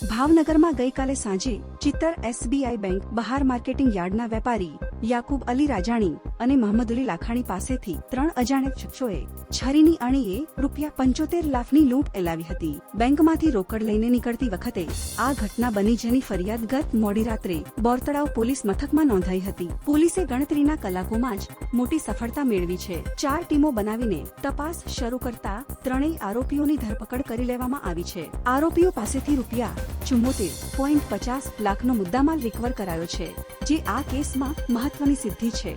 ભાવનગરમાં ગઈકાલે સાંજે ચિત્તર એસબીઆઈ બેંક બહાર માર્કેટિંગ યાર્ડના વેપારી યાકુબ અલી રાજાણી અને મહમદુલી લાખાણી પાસેથી ત્રણ અજાણ્યા શખ્સોએ છરીની અણીએ રૂપિયા પંચોતેર લાખની લૂંટ એલાવી હતી. બેંકમાંથી રોકડ લઈને નીકળતી વખતે આ ઘટના બની જેની ફરિયાદ ગત મોડી રાત્રે બોરતળાવ પોલીસ મથકમાં નોંધાઈ હતી. પોલીસે ગણતરીના કલાકોમાં જ મોટી સફળતા મેળવી છે. ચાર ટીમો બનાવીને તપાસ શરૂ કરતા ત્રણેય આરોપીઓની ધરપકડ કરી લેવામાં આવી છે. આરોપીઓ પાસેથી રૂપિયા ચુમ્મોતેર પોઈન્ટ પચાસ લાખનો મુદ્દામાલ રિકવર કરાયો છે, જે આ કેસમાં મહત્વની સિદ્ધિ છે.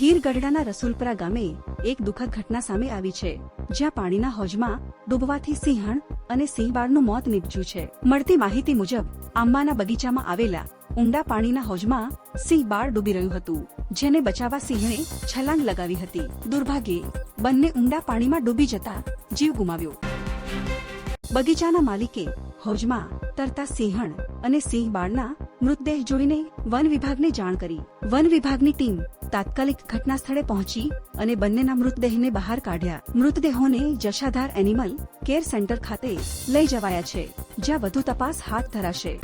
ગીર ગઢડાના રસુલપરા ગામે એક દુઃખદ ઘટના સામે આવી છે, જ્યાં પાણીના હોજમાં ડૂબવાથી સિંહણ અને સિંહબાળનું મોત નીપજ્યું છે. મળતી માહિતી મુજબ, આંબાના બગીચામાં આવેલા ઊંડા પાણીના હોજમાં સિંહ બાળ ડૂબી રહ્યું હતું, જેને બચાવવા સિંહણે છલાંગ લગાવી હતી. દુર્ભાગ્યે, બંને ઊંડા પાણીમાં ડૂબી જતા જીવ ગુમાવ્યો. બગીચાના માલિકે હોજમાં તરતા સિંહણ અને સિંહ બાળના મૃતદેહ જોઈને વન વિભાગને જાણ કરી. વન વિભાગની ટીમ તાત્કાલિક ઘટના સ્થળે પહોંચી અને બંનેના મૃતદેહને બહાર કાઢ્યા. મૃતદેહોને જશાધાર એનિમલ કેર સેન્ટર ખાતે લઈ જવાયા છે, જ્યાં વધુ તપાસ હાથ ધરાશે.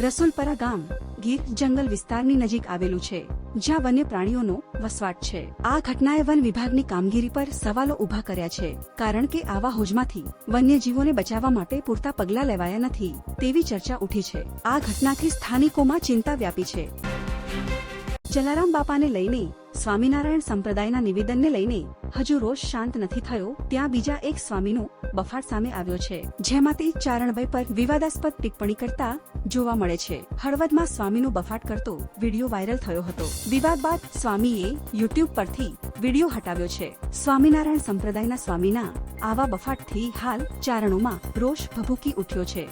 રસુલપરા ગામ, ગીર જંગલ વિસ્તારની નજીક આવેલું છે, જ્યાં વન્ય પ્રાણીઓનો વસવાટ છે. આ ઘટનાએ વન વિભાગની કામગીરી પર સવાલો ઊભા કર્યા છે, કારણ કે આવા હોજમાંથી વન્યજીવોને બચાવવા માટે પૂરતા પગલાં લેવાયા નથી, તેવી ચર્ચા ઉઠી છે. આ ઘટનાથી સ્થાનિકોમાં ચિંતા વ્યાપી છે. જલારામ બાપાને લઈને સ્વામિનારાયણ સંપ્રદાયના નિવેદનને લઈને હજુ રોષ શાંત નથી થયો, ત્યાં બીજા એક સ્વામીનો બફાટ સામે આવ્યો છે, જેમાં તે ચારણભાઈ પર વિવાદાસ્પદ ટિપ્પણી કરતા જોવા મળે છે. હળવદમાં સ્વામીનો બફાટ કરતો વીડિયો વાયરલ થયો હતો. વિવાદ બાદ સ્વામીએ યુટ્યુબ પરથી વીડિયો હટાવ્યો છે. સ્વામિનારાયણ સંપ્રદાયના સ્વામીના આવા બફાટથી હાલ ચારણોમાં રોષ ભભૂકી ઉઠ્યો છે.